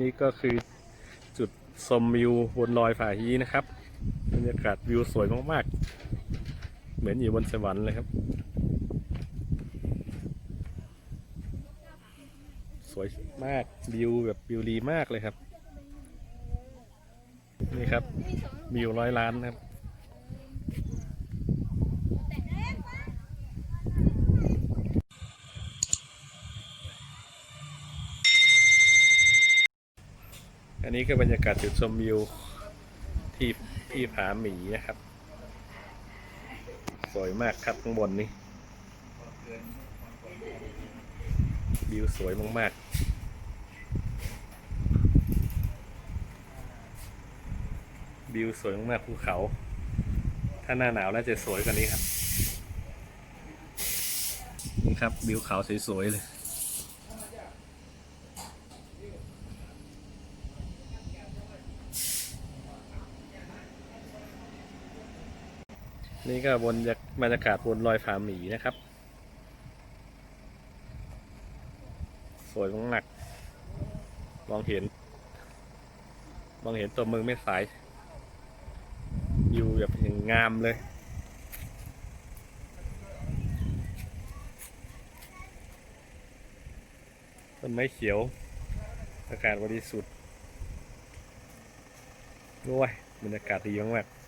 นี่ก็คือจุดชมวิวบนลอยผาฮีนะครับบรรยากาศวิวสวยมากๆ เหมือนอยู่บนสวรรค์เลยครับ สวยมากวิวแบบวิวดีมากเลยครับ นี่ครับวิวร้อยล้านครับันนี้ก็บรรยากาศจุดชมวิวที่ที่ผาหมีนะครับ สวยมากครับข้างบนนี้วิวสวยมากๆวิวสวยมากๆภูเขา ถ้าหน้าหนาวน่าจะสวยกว่านี้ครับ นี่ครับวิวเขาสวยๆเลย นี่ก็บนบรรยากาศบนลอยผาหมีนะครับ สวยมากๆมองเห็น มองเห็นตัวมืองไม่สาย อยู่แบบอย่างงามเลย ต้นไม้เขียว อากาศบริสุทธิ์ด้วยบรรยากาศดีมากๆ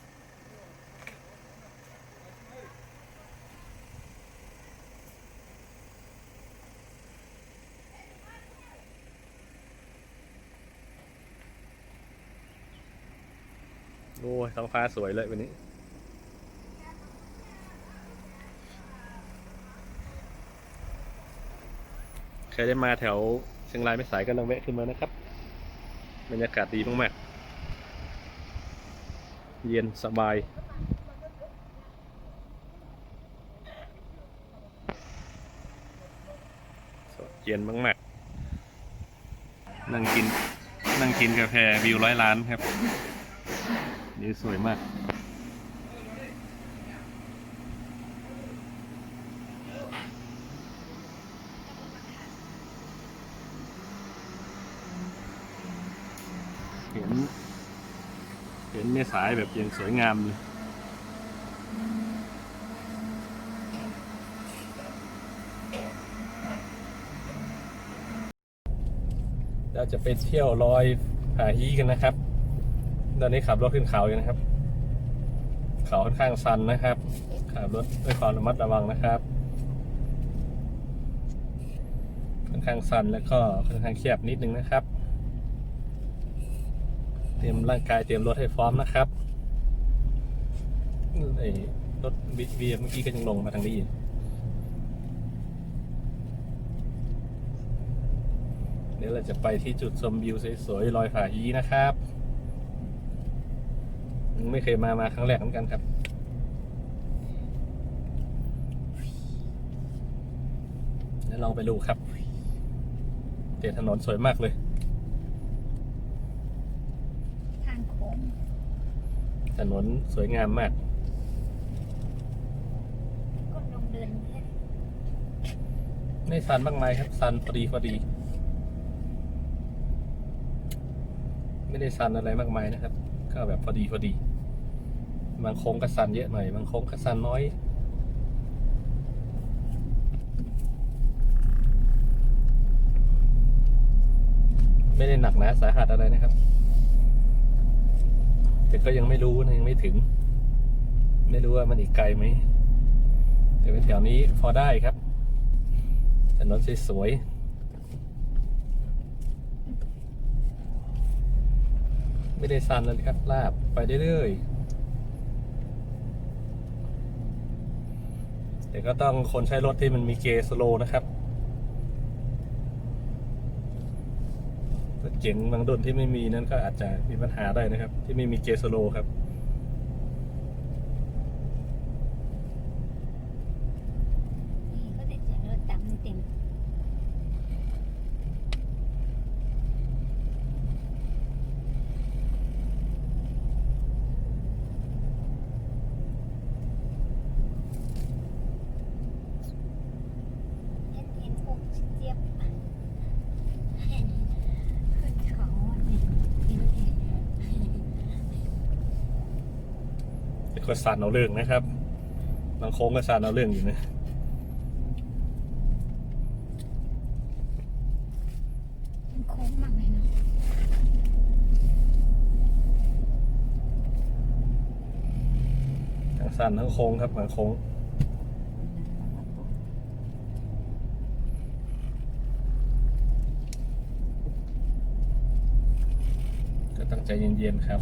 โอ้ยท้องฟ้าสวยเลยวันนี้ ใครได้มาแถวเชียงรายไม่สายก็ลองแวะขึ้นมานะครับ บรรยากาศดีมากๆ เย็นสบายเย็นมากๆ นั่งกิน นั่งกินกาแฟวิวร้อยล้านครับ นี่สวยมาก เห็น เห็นเมสายแบบยังสวยงามเลยเราจะไปเที่ยวลอยผาฮีกันนะครับ ตอนนี้ขับรถขึ้นเขาอยู่นะครับ เขาค่อนข้างชันนะครับขับรถด้วยความระมัดระวังนะครับค่อนข้างชันแล้วก็ค่อนข้างแคบนิดนึงนะครับ เตรียมร่างกายเตรียมรถให้พร้อมนะครับไอ้รถบีเเมื่อกี้ก็ยังลงมาทางนี้อยู่เดี๋ยวเราจะไปที่จุดชมวิวสวยๆลอยผาฮีนะครับ ไม่เคยมามาครั้งแรกเหมือนกันครับ แล้วลองไปดูครับเดี๋ยวถนนสวยมากเลย ทางโค้งถนนสวยงามมากก็ลงเดินแค่ไม่สันมากมายครับสันพอดีพอดี ไม่ได้สันอะไรมากมายนะครับ ก็แบบพอดีพอดี บางโค้งก็สันเยอะหน่อย บางโค้งก็สันน้อย ไม่ได้หนักนาสาหัสอะไรนะครับ แต่ก็ยังไม่รู้นะยังไม่ถึง ไม่รู้ว่ามันอีกไกลไหมแต่เป็นแถวนี้พอได้ครับถนนสวยๆ ไม่ได้ซันเลยครับ ลาบไปเรื่อยๆแต่ก็ต้องคนใช้รถที่มันมีเกสโลนะครับเจ๋งบางรุ่นที่ไม่มีนั้นก็อาจจะมีปัญหาได้นะครับ ที่ไม่มีเกสโลครับ นี่ก็ได้เสียงรถดำเต็ม เห็นเห็นพวกเจี๊ยบเห็นขึ้นเขา ก็สั่นเอาเรื่องนะครับบางโค้งก็สั่นเอาเรื่องอยู่นะมันโค้งมากเลยนะทั้งสั่นทั้งโค้งครับบางโค้งก็ตั้งใจเย็นๆครับ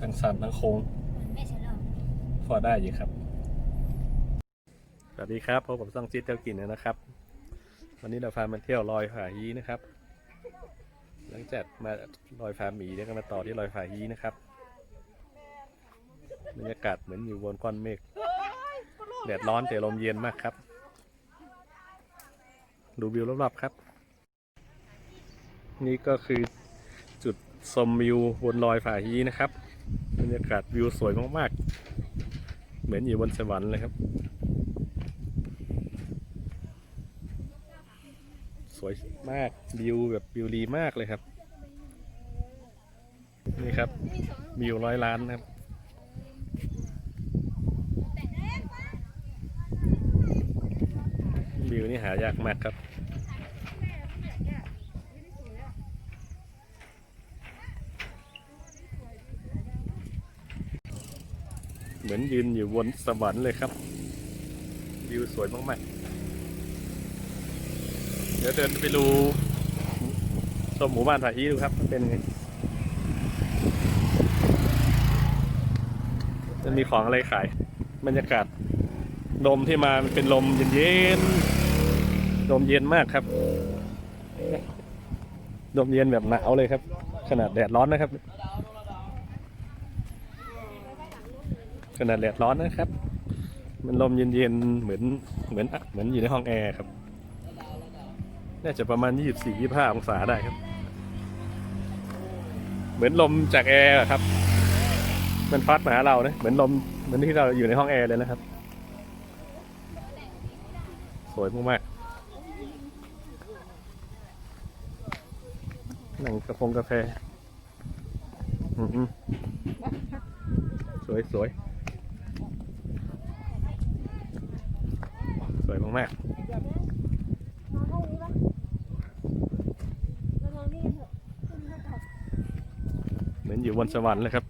ทั้งสั่นทั้งโค้งมันไม่ใช่หรอกพอได้อยู่ครับ สวัสดีครับพบกับซ่องจิตเที่ยวกินนะครับ วันนี้เราพามาเที่ยวลอยผาฮีนะครับ หลังจากมาลอยผาหมีเนี่ยก็มาต่อที่ลอยผาฮีนะครับบรรยากาศเหมือนอยู่บนก้อนเมฆแดดร้อนแต่ลมเย็นมากครับ ดูวิวรอบๆครับ นี่ก็คือจุดชมวิวบนลอยผาฮีนะครับ บรรยากาศวิวสวยมากๆ เหมือนอยู่บนสวรรค์เลยครับ สวยมากวิวแบบวิวดีมากเลยครับ นี่ครับวิวร้อยล้านนะครับวิวนี่หายากมากครับ เหมือนยืนอยู่บนสวรรค์เลยครับ วิวสวยมากๆ เดี๋ยวเดินไปดูชมหมู่บ้านผาฮีดูครับ มันเป็นไงจะมีของอะไรขาย บรรยากาศ ลมที่มามันเป็นลมเย็นๆ ลมเย็นมากครับ ลมเย็นแบบหนาวเลยครับ ขนาดแดดร้อนนะครับ ขนาดแดดร้อนนะครับ มันลมเย็นๆเหมือนเหมือนเหมือนอยู่ในห้องแอร์ครับน่าจะประมาณ 24 25 องศาได้ครับ เหมือนลมจากแอร์ครับ มันพัดมาหาเรานะเหมือนลมเหมือนที่เราอยู่ในห้องแอร์เลยนะครับ สวยมากๆนั่งกระพงกาแฟอืมๆสวยสวยสวยมาก นอนห้องนี้ปะเรานอนนี่กันเถอะ ขึ้นมาต่อๆเหมือนอยู่บนสวรรค์เลยครับ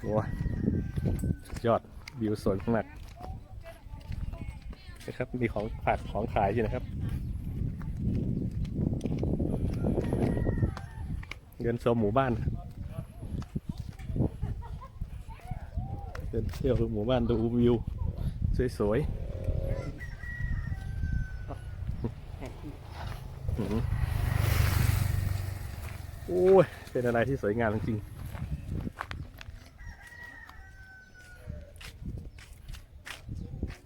โอ้ยสุดยอดวิวสวยมากนะครับ มีของฝากของขายอยู่นะครับเดินชมหมู่บ้านครับ เดินเที่ยวหมู่บ้านดูวิว สวยๆอื้อหือโอ้ย เป็นอะไรที่สวยงามจริงๆ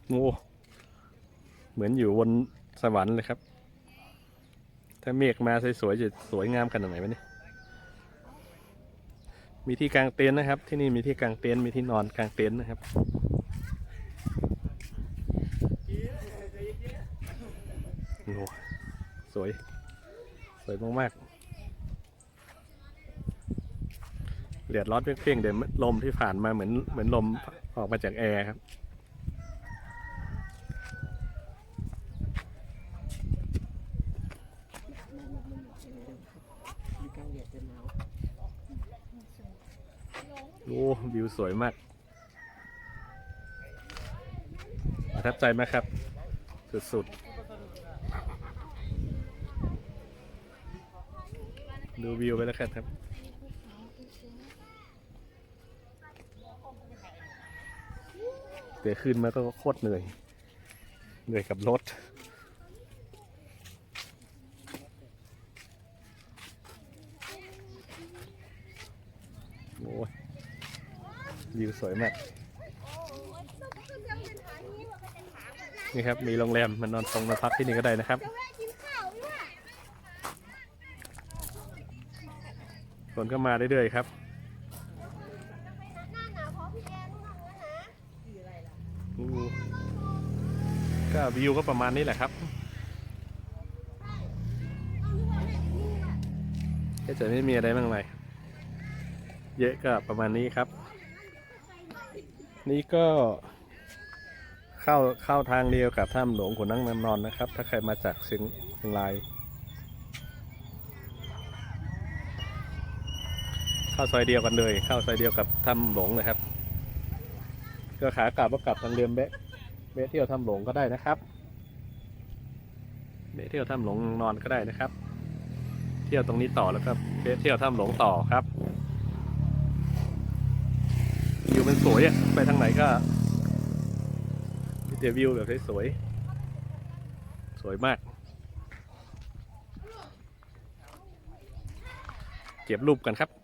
โอ้เหมือนอยู่บนสวรรค์เลยครับ ถ้าเมฆมาสวยๆจะสวยงามขนาดไหนวะเนี่ย มีที่กางเต็นท์นะครับ ที่นี่มีที่กางเต็นท์มีที่นอนกางเต็นท์นะครับ โอ้สวย สวยมากๆเหลียดร้อนเปรี้ยงๆเดี๋ยวลมที่ผ่านมาเหมือนเหมือนลมออกมาจากแอร์ครับ โอ้วิว สวยมากประทับใจมากครับ สุดๆ ดูวิวไปแล้วครับ เดี๋ยวขึ้นมาก็โคตรเหนื่อย เหนื่อยกับรถ วิวสวยมาก นี่ครับ มีโรงแรมมันนอนตรงมาพักที่นี่ก็ได้นะครับฝนก็มาเรื่อยๆครับก็วิวก็ประมาณนี้แหละครับก็จะไม่มีอะไรบ้างมายเยอะก็ประมาณนี้ครับ นี่ก็เข้าเข้าทางเดียวกับถ้ำหลวงขุนน้ำนางนอนนะครับ ถ้าใครมาจากเชียงเชียงราย เข้าซอยเดียวกันเลย เข้าซอยเดียวกับถ้ำหลวงนะครับ ก็ขากลับก็กลับทางเดิมเบะเบะเที่ยวถ้ำหลวงก็ได้นะครับเบะเที่ยวถ้ำหลวงนอนก็ได้นะครับ เที่ยวตรงนี้ต่อแล้วก็เบะเที่ยวถ้ำหลวงต่อครับ วิวมันสวยอะไปทางไหนก็มีแต่วิวแบบสวยๆสวยมาก เก็บรูปกันครับ